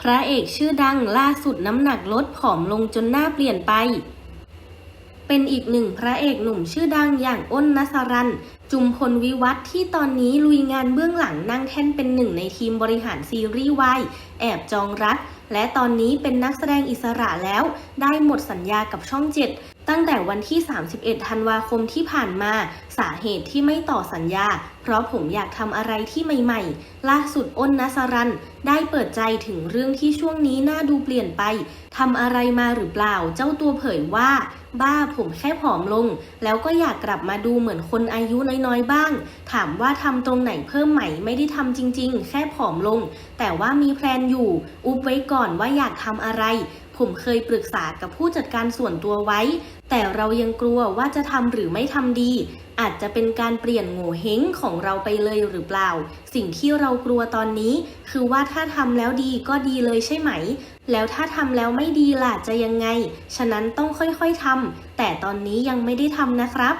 พระเอกชื่อดังล่าสุดน้ำหนักลดผอมลงจนหน้าเปลี่ยนไป เป็นอีกหนึ่งพระเอกหนุ่มชื่อดังอย่างอ้นนัสรัน จุมพลวิวัฒที่ตอนนี้ลุยงานเบื้องหลังนั่งแท่นเป็นหนึ่งในทีมบริหารซีรีส์วายแอบจองรัก และตอนนี้เป็นนักแสดงอิสระแล้ว ได้หมดสัญญากับช่อง 7 ตั้งแต่วันที่ 31 ธันวาคมที่ผ่านมา สาเหตุที่ไม่ต่อสัญญา เพราะผมอยากทำอะไรที่ใหม่ๆ ล่าสุดอ้นนัสรัน ได้เปิดใจถึงเรื่องที่ช่วงนี้น้าดูเปลี่ยนไปทำอะไรมาหรือเปล่า เจ้าตัวเผยว่า บ้าผมแค่ผอมลง แล้วก็อยากกลับมาดูเหมือนคนอายุน้อยๆบ้าง ถามว่าทำตรงไหนเพิ่มไหมไม่ได้ทำจริง ๆ แค่ผอมลง แต่ว่ามีแพลนอยู่ อุบไว้ก่อนก่อนว่าอยากทำอะไร ผมเคยปรึกษากับผู้จัดการส่วนตัวไว้ แต่เรายังกลัวว่าจะทำหรือไม่ทำดี อาจจะเป็นการเปลี่ยนโง่เฮงของเราไปเลยหรือเปล่า สิ่งที่เรากลัวตอนนี้ คือว่าถ้าทำแล้วดีก็ดีเลยใช่ไหม แล้วถ้าทำแล้วไม่ดีล่ะจะยังไง ฉะนั้นต้องค่อยๆทำแต่ตอนนี้ยังไม่ได้ทำนะครับ